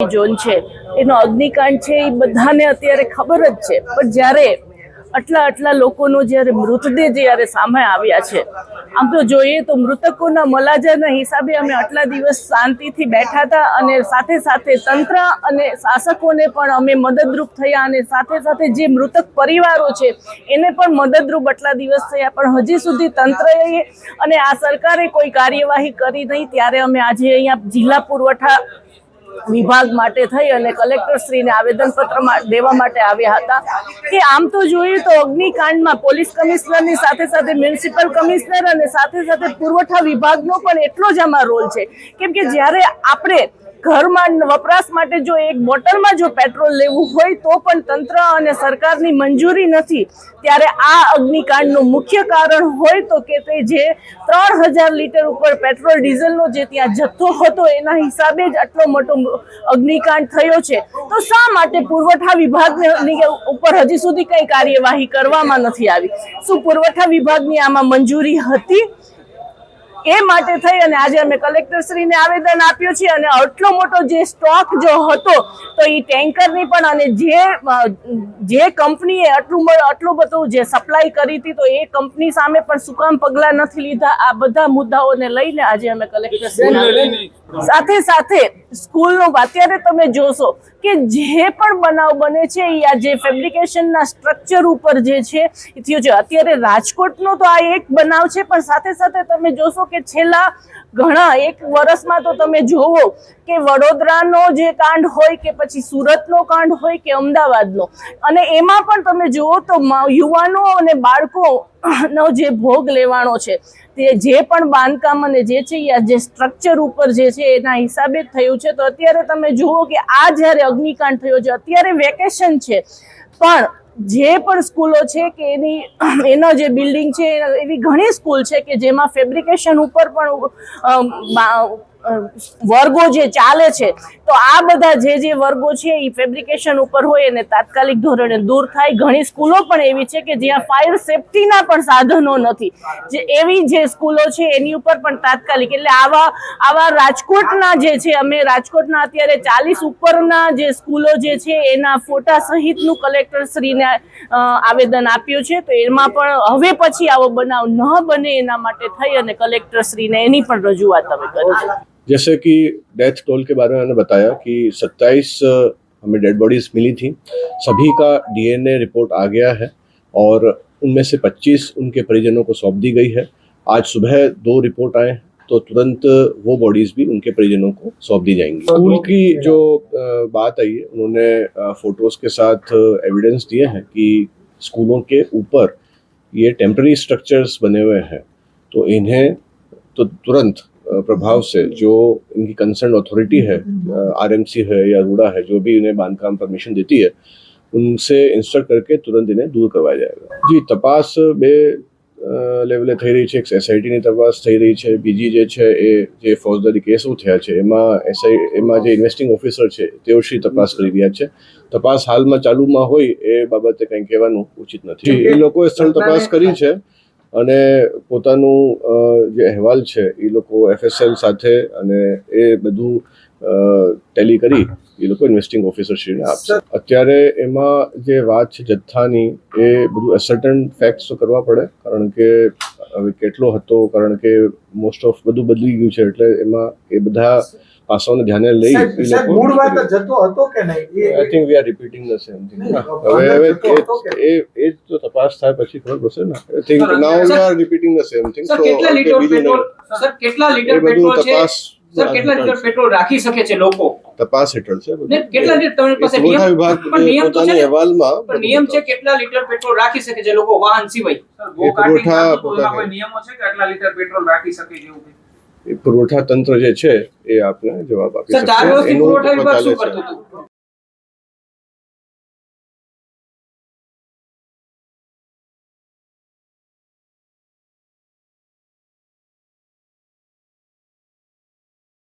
Zone છે, એનો અગ્નિકાંડ છે, એ બધાને અત્યારે ખબર જ છે. પણ જ્યારે આટલા આટલા લોકોનો જ્યારે મૃતદેહ જ્યારે સામે આવ્યા છે, આમ તો જોઈએ તો મૃતકોના મલાજાના હિસાબે અમે આટલા દિવસ શાંતિથી બેઠા હતા અને સાથે સાથે તંત્ર અને શાસકોને પણ અમે મદદરૂપ થયા અને સાથે સાથે જે મૃતક પરિવારો છે, એને પણ મદદરૂપ આટલા દિવસ થયા. પણ હજી સુધી તંત્રએ અને આ સરકારે કોઈ કાર્યવાહી કરી નહીં. ત્યારે અમે આજે અહીંયા જિલ્લા પુરવઠા વિભાગ માટે થઈ અને કલેક્ટરશ્રીને આવેદનપત્ર દેવા માટે આવ્યા હતા. કે આમ તો જોઈએ તો અગ્નિકાંડમાં પોલીસ કમિશનરની સાથે સાથે મ્યુનિસિપલ કમિશનર અને સાથે સાથે પુરવઠા વિભાગનો પણ એટલો જ આમાં રોલ છે. કેમ કે જ્યારે આપણે ઘરમાં વપરાશ માટે જો એક બોટલમાં જો પેટ્રોલ લેવું હોય તો પણ તંત્ર અને સરકારની મંજૂરી નથી. ત્યારે આ અગ્નિકાંડનું મુખ્ય કારણ હોય તો કે તે જે ત્રણ હજાર લીટર ઉપર પેટ્રોલ, ડીઝલનો જે ત્યાં જથ્થો હતો, એના હિસાબે જ આટલો મોટો અગ્નિકાંડ થયો છે. તો શા માટે પુરવઠા વિભાગની ઉપર હજી સુધી કંઈ કાર્યવાહી કરવામાં નથી આવી? શું પુરવઠા વિભાગની આમાં મંજૂરી હતી? એ માટે થઈ અને આજે અમે કલેક્ટરશ્રીને આવેદન આપ્યું છે અને આટલો મોટો જે સ્ટોક જો હતો તો એ ટેન્કરની પણ અને જે જે કંપનીએ આટલું આટલું બધું જે સપ્લાય કરી હતી તો એ કંપની સામે પણ સુકામ પગલાં નથી લીધા. આ બધા મુદ્દાઓને લઈને આજે અમે કલેક્ટરશ્રીને સાથે સાથે સ્કૂલનો અત્યારે તમે જોશો કે જે પણ બનાવ બને છે આ જે ફેબ્રિકેશનના સ્ટ્રક્ચર ઉપર જે છે થયો છે. અત્યારે રાજકોટનો તો આ એક બનાવ છે, પણ સાથે સાથે તમે જોશો કે છેલ્લા ઘણા, એક વર્ષમાં તો તમે જોવો કે વડોદરાનો જે કાંડ હોય કે પછી સુરતનો કાંડ હોય કે અમદાવાદનો. અને એમાં પણ તમે જુઓ તો યુવાનો અને બાળકો નો જે ભોગ લેવાનો છે, તે જે પણ બાંધકામ અને જે છે જે સ્ટ્રક્ચર ઉપર જે છે એના હિસાબે થયું છે. તો અત્યારે તમે જુઓ કે આ જ્યારે અગ્નિકાંડ થયો છે, અત્યારે વેકેશન છે. પણ જે પણ સ્કૂલો છે કે એની, એનો જે બિલ્ડિંગ છે એવી ઘણી સ્કૂલ છે કે જેમાં ફેબ્રિકેશન ઉપર પણ વર્ગો જે ચાલે છે, તો આ બધા જે જે વર્ગો છે એ ફેબ્રિકેશન ઉપર હોય અને તાત્કાલિક ધોરણે દૂર થાય. ઘણી સ્કૂલો પણ એવી છે કે જ્યાં ફાયર સેફટીના પણ સાધનો નથી. જે એવી જે સ્કૂલો છે એની ઉપર પણ તાત્કાલિક, એટલે આવા આવા રાજકોટના જે છે, અમે રાજકોટના અત્યારે ચાલીસ ઉપરના જે સ્કૂલો જે છે, એના ફોટા સહિતનું કલેક્ટરશ્રીને આવેદન આપ્યું છે. તો એમાં પણ હવે પછી આવો બનાવ ન બને એના માટે થઈ અને કલેક્ટરશ્રીને એની પણ રજૂઆત અમે કરી છે. जैसे कि डेथ टोल के बारे में मैंने बताया कि 27 हमें डेड बॉडीज मिली थी। सभी का डीएनए रिपोर्ट आ गया है और उनमें से 25 उनके परिजनों को सौंप दी गई है। आज सुबह दो रिपोर्ट आए तो तुरंत वो बॉडीज भी उनके परिजनों को सौंप दी जाएँगी। स्कूल की जो बात आई है उन्होंने फ़ोटोज़ के साथ एविडेंस दिए हैं कि स्कूलों के ऊपर ये टेम्पररी स्ट्रक्चर्स बने हुए हैं। तो इन्हें तो तुरंत प्रभाव से जो इनकी कंसर्न अथॉरिटी है आरएमसी है या रूड़ा है जो भी इन्हें बांधकाम परमिशन देती है उनसे इंस्ट्रक्ट करके तुरंत इन्हें दूर करवाया जाएगा જી તપાસ બે અ, લેવલે થઈ રહી છે એક એસઆઈટીની તપાસ થઈ રહી છે બીજી જે છે એ જે ફોજદારી કેસો થયા છે એમાં એસઆઈ એમાં જે ઇન્વેસ્ટિંગ ઓફિસર છે તેઓ શ્રી તપાસ કરી રહ્યા છે તપાસ હાલમાં ચાલુમાં હોય એ બાબતે કંઈ કહેવાનું ઉચિત નથી એ લોકોએ સ્થળ તપાસ કરી છે અને પોતાનું જે અહેવાલ છે એ લોકો એફએસએલ સાથે અને એ બધું ટેલી કરી એ લોકો ઇન્વેસ્ટિંગ ઓફિસરશ્રીને આપશે. અત્યારે એમાં જે વાત છે જથ્થાની એ બધું એસર્ટન ફેક્ટ્સ તો કરવા પડે કારણ કે હવે કેટલો હતો કારણ કે મોસ્ટ ઓફ બધું બદલી ગયું છે એટલે એમાં એ બધા પાસાઓને ધ્યાને લઈ મૂળ વાત જતો હતો કે નહીં? I think we are repeating the same thing હવે હવે? એ એ તો તપાસ થાય પછી ખબર પડશે ને. I think now we are repeating the same thing sir કેટલા લીટર પેટ્રોલ સર કેટલા લીટર પેટ્રોલ છે? સર કેટલા લીટર પેટ્રોલ રાખી શકે છે લોકો? તપાસ હેઠળ છે બધું. ને કેટલા લીટર તમારી પાસે નિયમ વિભાગ પોતાના નિયમ તો છે પોતાની ને? અહેવાલમાં પણ નિયમ છે કેટલા લીટર પેટ્રોલ રાખી શકે છે લોકો? વાહન સિવાય. સર ગો કાર્ટિંગ પોતાને. કોઈ નિયમો છે કે આટલા લીટર પેટ્રોલ રાખી શકે જેવું પુરવઠા તંત્ર જે છે એ આપને જવાબ આપી શકે છે.